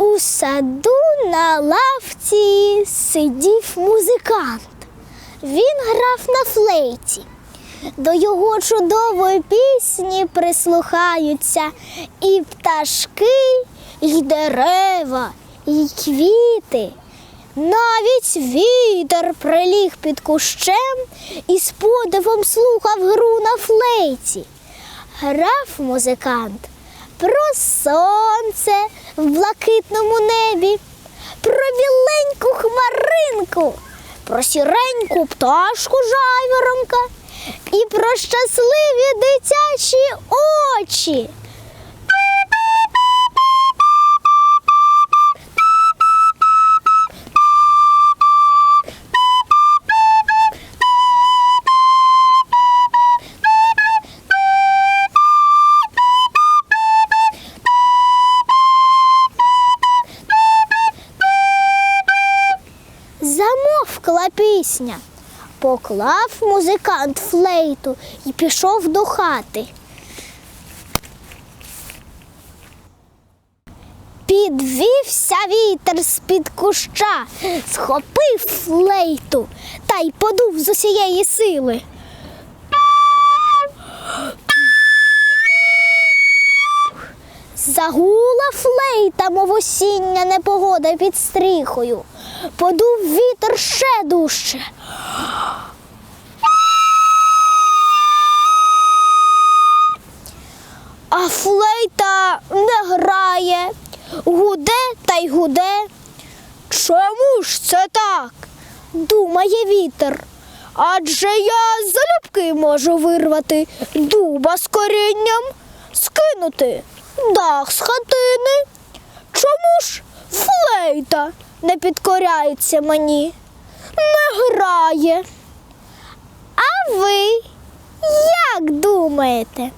У саду на лавці сидів музикант. Він грав на флейті. До його чудової пісні прислухаються і пташки, і дерева, і квіти. Навіть вітер приліг під кущем і з подивом слухав гру на флейті. Грав музикант про сонце в блакитному небі, про біленьку хмаринку, про сіреньку пташку жайворонка і про щасливі дитячі очі. Замовкла пісня. Поклав музикант флейту і пішов до хати. Підвівся вітер з-під куща, схопив флейту та й подув з усієї сили. Загула флейта, мов осіння непогода під стріхою. Подув вітер ще дужче. А флейта не грає, гуде та й гуде. Чому ж це так? думає вітер. Адже я залюбки можу вирвати дуба з корінням, скинути дах з хатини. Чому ж флейта не підкоряється мені, не грає? А ви як думаєте?